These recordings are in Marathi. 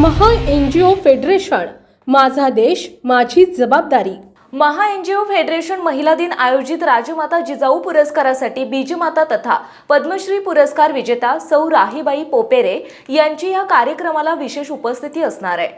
महा एन जी ओ फेडरेशन माझा देश माझी जबाबदारी. महा एन जी ओ फेडरेशन महिला दिन आयोजित राजमाता जिजाऊ पुरस्कारासाठी बीजमाता तथा पद्मश्री पुरस्कार विजेता सौ राहीबाई पोपेरे यांची या कार्यक्रमाला विशेष उपस्थिती असणार आहे.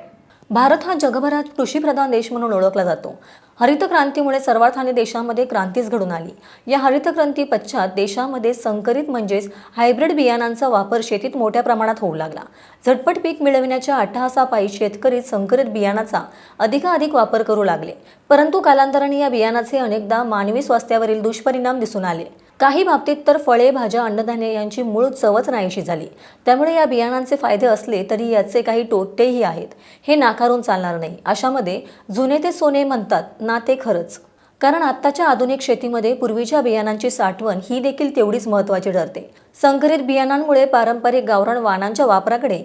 भारत हा जगभरात कृषीप्रधान देश म्हणून ओळखला जातो. हरित क्रांतीमुळे सर्वार्थाने देशामध्ये क्रांतीच घडून आली. या हरित क्रांती पश्चात देशामध्ये संकरित म्हणजेच हायब्रिड बियाणांचा वापर शेतीत मोठ्या प्रमाणात होऊ लागला. झटपट पीक मिळविण्याच्या अट्टहासापायी शेतकरी संकरित बियाणाचा अधिकाधिक वापर करू लागले. परंतु कालांतराने या बियाणाचे अनेकदा मानवी स्वास्थ्यावरील दुष्परिणाम दिसून आले. काही बाबतीत तर फळे भाज्या अन्नधान्य यांची मूळ चवच नाहीशी झाली. त्यामुळे या बियाणांचे फायदे असले तरी याचे काही तोटेही आहेत. हे नाकारून चालणार नाही. अशामध्ये जुने ते सोने म्हणतात ना ते खरंच. कारण आत्ताच्या आधुनिक शेतीमध्ये पूर्वीच्या बियाणांची साठवण ही देखील तेवढीच महत्त्वाची ठरते. संकरित बियाणांमुळे पारंपरिक गावरान वाणांच्या वापराकडे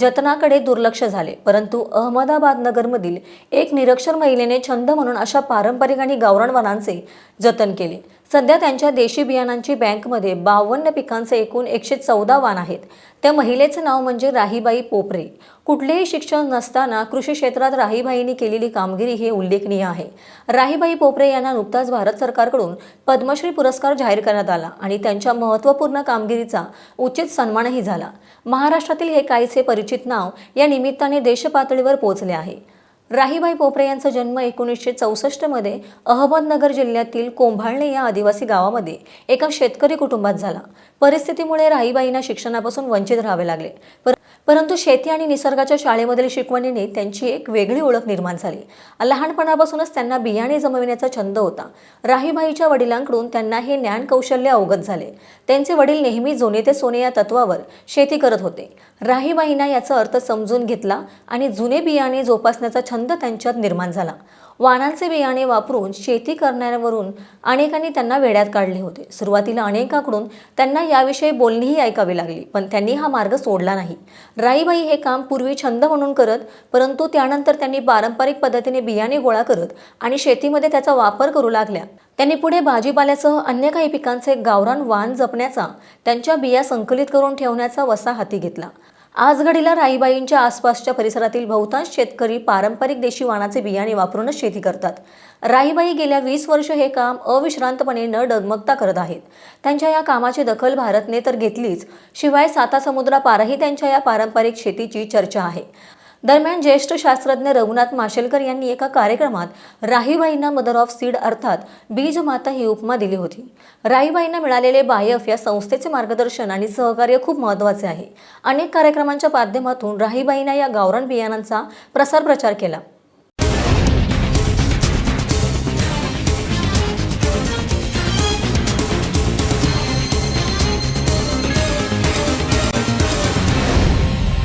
जतनाकडे दुर्लक्ष झाले. परंतु अहमदाबाद नगरमधील एक निरक्षर महिलेने छंद म्हणून अशा पारंपरिक आणि गावरान वाणांचे जतन केले. सध्या त्यांच्या देशी बियाणांची बँकमध्ये बावन्न पिकांचे एकूण एकशे चौदा वाण आहेत. त्या महिलेचं नाव म्हणजे राहीबाई पोपरे. कुठलेही शिक्षण नसताना कृषी क्षेत्रात राहीबाईंनी केलेली कामगिरी हे उल्लेखनीय आहे. राहीबाई पोपरे यांना नुकताच भारत सरकारकडून पद्मश्री पुरस्कार जाहीर करण्यात आला आणि त्यांच्या महत्त्वपूर्ण कामगिरी कामगिरीचा उचित सन्मानही झाला. महाराष्ट्रातील हे काहीसे परिचित नाव या निमित्ताने देशपातळीवर पोहोचले आहे. राहीबाई पोपरे यांचा जन्म एकोणीसशे चौसष्टमध्ये अहमदनगर जिल्ह्यातील कोंभाळणे या आदिवासी गावामध्ये एका शेतकरी कुटुंबात झाला. परिस्थितीमुळे राहीबाईंना शिक्षणापासून वंचित राहावे लागले. पर परंतु शेती आणि निसर्गाच्या शाळेमधील शिकवणीने त्यांची एक वेगळी ओळख निर्माण झाली. लहानपणापासूनच त्यांना बियाणे जमविण्याचा छंद होता. राहीबाईच्या वडिलांकडून त्यांना हे ज्ञान कौशल्य अवगत झाले. त्यांचे वडील नेहमी जोने ते सोने या तत्वावर शेती करत होते. राहीबाईंना याचा अर्थ समजून घेतला आणि जुने बियाणे जोपासण्याचा छंद त्यांच्यात निर्माण झाला. वाणांचे बियाणे वापरून शेती करणाऱ्यावरून अनेकांनी त्यांना वेड्यात काढले होते. सुरुवातीला अनेकाकडून त्यांना याविषयी बोलणीही ऐकावी लागली पण त्यांनी हा मार्ग सोडला नाही. राईबाई हे काम पूर्वी छंद म्हणून करत परंतु त्यानंतर त्यांनी पारंपरिक पद्धतीने बियाणे गोळा करत आणि शेतीमध्ये त्याचा वापर करू लागल्या. त्यांनी पुढे भाजीपाल्यासह अन्य काही पिकांचे गावरान वाण जपण्याचा त्यांच्या बिया संकलित करून ठेवण्याचा वसा हाती घेतला. आजघडीला राईबाईंच्या आसपासच्या परिसरातील बहुतांश शेतकरी पारंपरिक देशी वाणाचे बियाणे वापरूनच शेती करतात. राईबाई गेल्या वीस वर्ष हे काम अविश्रांतपणे न डगमगता करत आहेत. त्यांच्या या कामाची दखल भारतने तर घेतलीच शिवाय साता समुद्रापारही त्यांच्या या पारंपरिक शेतीची चर्चा आहे. दरम्यान ज्येष्ठ शास्त्रज्ञ रघुनाथ माशेलकर यांनी एका कार्यक्रमात राहीबाईंना मदर ऑफ सीड अर्थात बीज माता ही उपमा दिली होती. राहीबाईंना मिळालेले बायफ या संस्थेचे मार्गदर्शन आणि सहकार्य खूप महत्त्वाचे आहे. अनेक कार्यक्रमांच्या माध्यमातून राहीबाईंना या गावरान बियाणांचा प्रसार प्रचार केला.